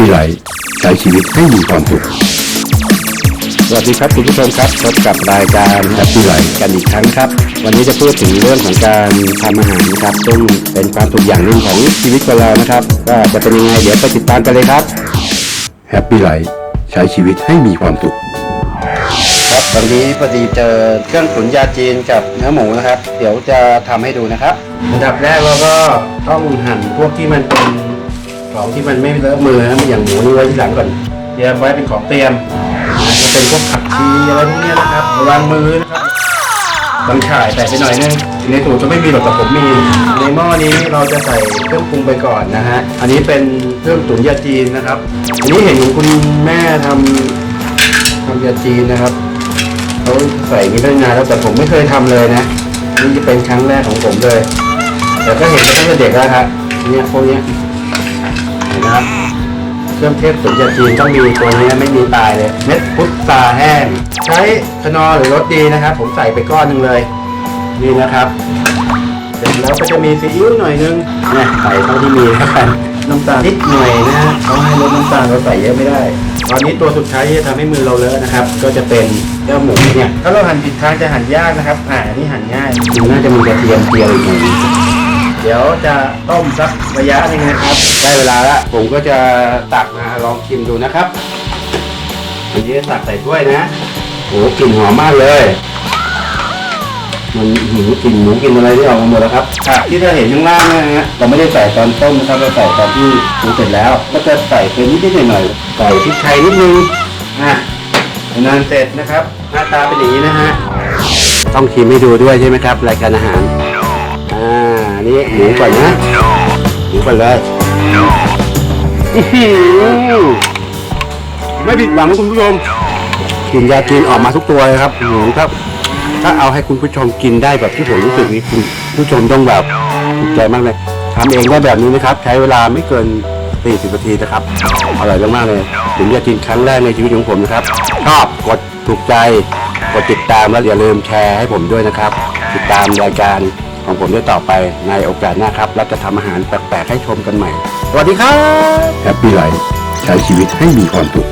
ปี้ไลท์ใช้ชีวิตให้มีความสุขสวัสดีครับคุณผู้ชมครับพบกับรายการ Happy Life กันอีกครั้งครับ วันนี้จะพูดถึงเรื่องของการทำอาหารนะครับซึ่งเป็นความสุขอย่างหนึ่งของชีวิตของเรานะครับ ก็จะเป็นยังไงเดี๋ยวไปติดตามกันเลยครับแฮปปี้ไลท์ใช้ชีวิตให้มีความสุขครับวันนี้พอดีเจอเครื่องตุ๋นยาจีนกับเนื้อหมูนะครับ เดี๋ยวจะทำให้ดูนะครับอันดับแรกเราก็ต้องหั่นพวกที่มันเป็น ของที่มันไม่เลอะมือนะอย่างหมูนี่ไว้ที่หลังก่อนเตรียมไว้เป็นของเตรียมจะเป็นพวกผักชีอะไรพวกนี้นะครับระวังมือนะครับบังข่ายใส่ไปหน่อยนึงในสูตรจะไม่มีหรอกแต่ผมมีในหม้อนี้เราจะใส่เครื่องปรุงไปก่อนนะฮะอันนี้เป็นเครื่องตุ๋นยาจีนนะครับ อันนี้เห็นคุณแม่ทำทำยาจีนนะครับเขาใส่อย่างนี้ตั้งนานแล้วแต่ผมไม่เคยทำเลยนะนี่จะเป็นครั้งแรกของผมเลย แต่ก็เห็นมาตั้งแต่เด็กแล้วครับเนี่ยพวกเนี้ย นนะครับ เครื่องเทศตุ๋นยาจีนต้องมีตัวนี้ไม่มีตายเลย เม็ดพุทราแห้ง ใช้คนอหรือรสดีนะครับ ผมใส่ไปก้อนหนึ่งเลย นี่นะครับ เสร็จแล้วก็จะมีซีอิ๊วหน่อยนึงเนี่ยใส่เท่าที่มีแล้วกันน้ำตาลนิดหน่อยนะฮะเขาให้ลดน้ำตาลเราใส่เยอะไม่ได้ ตอนนี้ตัวสุดท้ายที่จะทำให้มือเราเลอะนะครับ ก็จะเป็นเนื้อหมูเนี่ย ถ้าเราหั่นผิดทางจะหั่นยากนะครับ อ่าอันนี่หั่นง่ายมันน่าจะมีกระเทียมเจียวอีกหน่อย เดี๋ยวจะต้มสักระยะหนึงนะครับ ได้เวลาละผมก็จะตักมาลองชิมดูนะครับอันนี้ตักใส่ถ้วยนะโอ้โหกลิ่นหอมมากเลย มันหิวกลิ่นหมูกลิ่นอะไรที่ออกมาหมดแล้วครับผักที่เราเห็นข้างล่างเนะฮะเราไม่ได้ใส่ตอนต้มนะครับเราใส่ตอนที่ปรุงเสร็จแล้ว ก็จะใส่เป็นนิดๆหน่อยๆใส่พริกไทยนิดนึงอะนานเสร็จนะครับ หน้าตาเป็นอย่างนี้นะฮะต้องชิมให้ดูด้วยใช่ไหมครับรายการอาหารอ่า นี่หมูก่อนนะหมูก่อนเลยไม่ผิดหวังคุณผู้ชมกินยาจีนออกมาทุกตัวเลยครับหมูครับ ถ้าเอาให้คุณผู้ชมกินได้แบบที่ผมรู้สึกนี่คุณผู้ชมต้องแบบถูกใจมากเลยทำเองได้แบบนี้นะครับ ใช้เวลาไม่เกิน40นาทีนะครับอร่อยมากๆเลยถึงจะกินครั้งแรกในชีวิตของผมนะครับชอบกดถูกใจ กดติดตามแล้วอย่าลืมแชร์ให้ผมด้วยนะครับ ติดตามรายการ ของผมได้ต่อไปในโอกาสหน้าครับแล้วจะทำอาหารแปลกๆให้ชมกันใหม่ สวัสดีครับแฮปปี้ไลท์ใช้ชีวิตให้มีความสุข